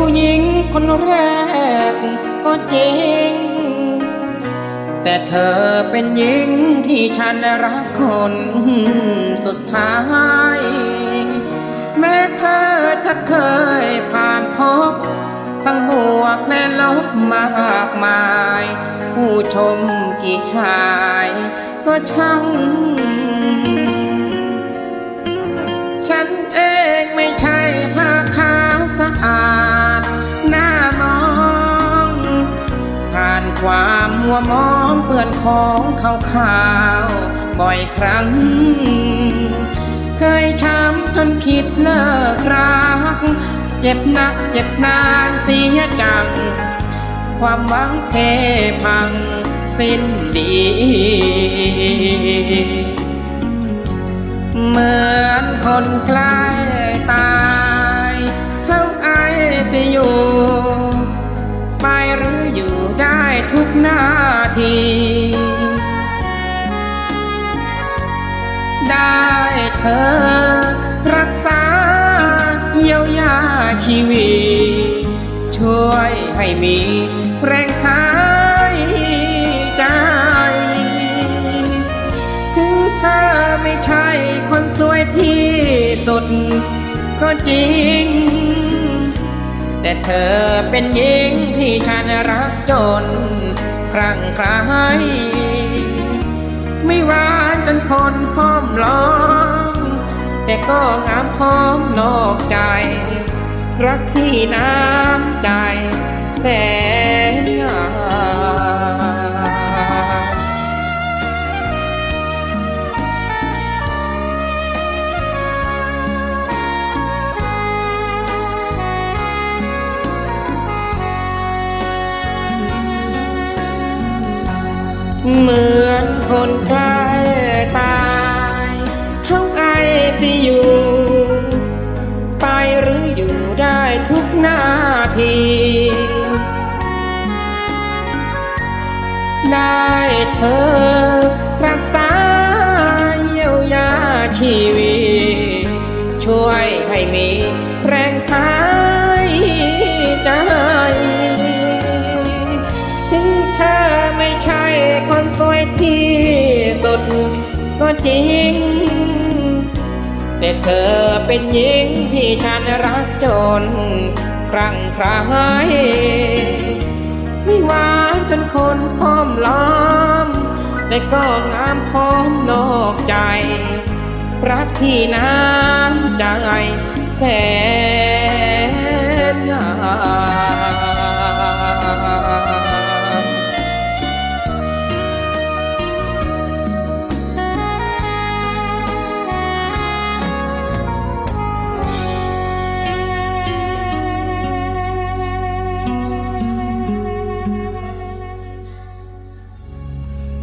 ผู้หญิงคนแรกก็จริง แต่เธอเป็นหญิงที่ฉันรักคนสุดท้าย แม้เธอจะเคยผ่านพบ ทั้งบวกและลบมากมาย ผู้ชมกี่ชายก็ช่าง ความมัวมองเปื้อนของขาวขาวๆบ่อยครั้ง เคยช้ำจนคิดเลิกรัก เจ็บหนักเจ็บนานเสียจัง ความหวังเพพังสิ้นดีเหมือนคนใกล้ตายเข้าไอซียูไปหรืออยู่ ทุกนาที ได้เธอรักษาเยียวยาชีวิต ช่วยให้มีแรงหายใจ ถึงเธอไม่ใช่คนสวยที่สุด ก็จริง แต่เธอเป็นหญิงที่ฉันรักจน ครั้งใครไม่หวานจนคนพร้อมล้อม แต่ก็งามพร้อมนอกใจ รักที่น้ำใจแสน เหมือนคนใกล้ตายเข้าไอซียูไปหรืออยู่ได้ทุกนาที ได้เธอรักษาเยียวยาชีวิต ช่วยให้มีแรงหา ก็จริง แต่เธอเป็นหญิงที่ฉันรักจน ครั้งครายไม่หวานจนคนพร้อมล้อม แต่ก็งามพร้อมนอกใจ รักที่น้ำใจแสน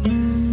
Mm-hmm.